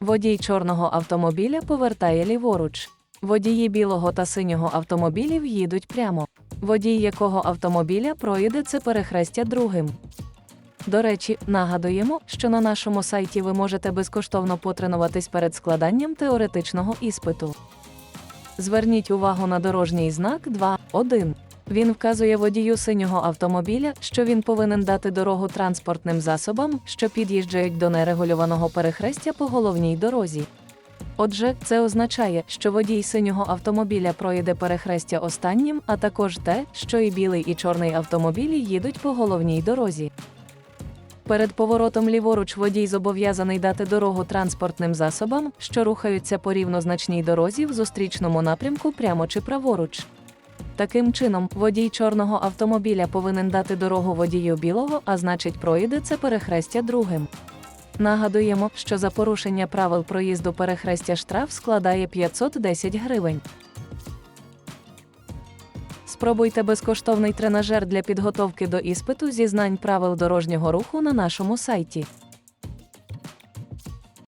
Водій чорного автомобіля повертає ліворуч. Водії білого та синього автомобілів їдуть прямо. Водій якого автомобіля проїде це перехрестя другим. До речі, нагадуємо, що на нашому сайті ви можете безкоштовно потренуватись перед складанням теоретичного іспиту. Зверніть увагу на дорожній знак 2.1. Він вказує водію синього автомобіля, що він повинен дати дорогу транспортним засобам, що під'їжджають до нерегульованого перехрестя по головній дорозі. Отже, це означає, що водій синього автомобіля проїде перехрестя останнім, а також те, що і білий, і чорний автомобілі їдуть по головній дорозі. Перед поворотом ліворуч водій зобов'язаний дати дорогу транспортним засобам, що рухаються по рівнозначній дорозі в зустрічному напрямку прямо чи праворуч. Таким чином, водій чорного автомобіля повинен дати дорогу водію білого, а значить, проїде це перехрестя другим. Нагадуємо, що за порушення правил проїзду перехрестя штраф складає 510 гривень. Спробуйте безкоштовний тренажер для підготовки до іспиту зі знань правил дорожнього руху на нашому сайті.